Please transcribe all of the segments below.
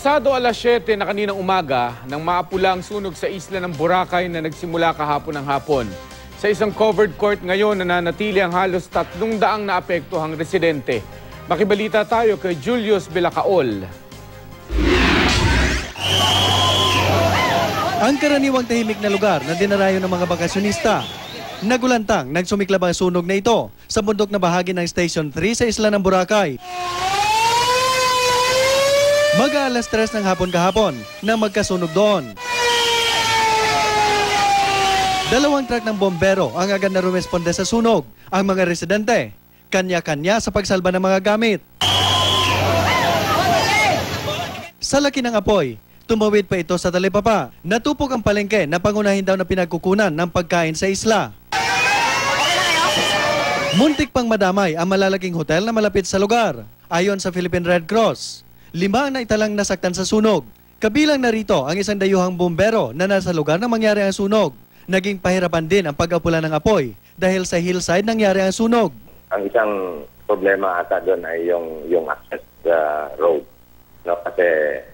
Pasado alas 7 na kaninang umaga nang maapulang sunog sa isla ng Boracay na nagsimula kahapon ng hapon. Sa isang covered court ngayon nananatili ang halos tatlong daang naapektuhang residente. Makibalita tayo kay Julius Belacaol. Ang karaniwang tahimik na lugar na dinarayo ng mga bakasyonista. Nagulantang nagsumiklab ang sunog na ito sa bundok na bahagi ng Station 3 sa isla ng Boracay. Mag-aalas 3 ng hapon kahapon na magkasunog doon. Dalawang truck ng bombero ang agad na rumesponde sa sunog. Ang mga residente, kanya-kanya sa pagsalba ng mga gamit. Sa laki ng apoy, tumawid pa ito sa talipapa. Natupok ang palengke na pangunahin daw na pinagkukunan ng pagkain sa isla. Muntik pang madamay ang malalaking hotel na malapit sa lugar. Ayon sa Philippine Red Cross, lima ang naitalang nasaktan sa sunog. Kabilang narito ang isang dayuhang bumbero na nasa lugar na mangyari ang sunog. Naging pahirapan din ang pag-apula ng apoy dahil sa hillside nangyari ang sunog. ang isang problema ata doon ay yung yung access sa road. No, kasi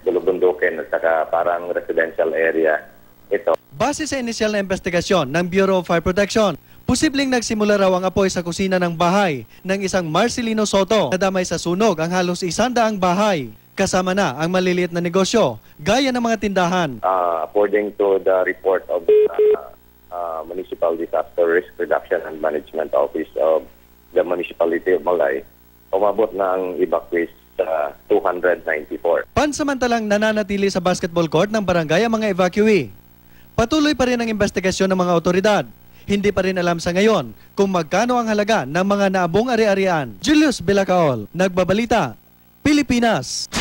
bulubundukin at saka parang residential area ito. Base sa inisyal na investigasyon ng Bureau of Fire Protection, posibleng nagsimula raw ang apoy sa kusina ng bahay ng isang Marcelino Soto. Nadamay sa sunog ang halos isandaang bahay. Kasama na ang maliliit na negosyo, gaya ng mga tindahan. Uh, according to the report of the uh, uh, Municipal Disaster Risk Reduction and Management Office of the Municipality of Malay, umabot na ang evacuees sa 294. Pansamantalang nananatili sa basketball court ng barangay ang mga evacuee. Patuloy pa rin ang investigasyon ng mga otoridad. Hindi pa rin alam sa ngayon kung magkano ang halaga ng mga naabong ari-arian. Julius Bilacaol, Nagbabalita, Pilipinas.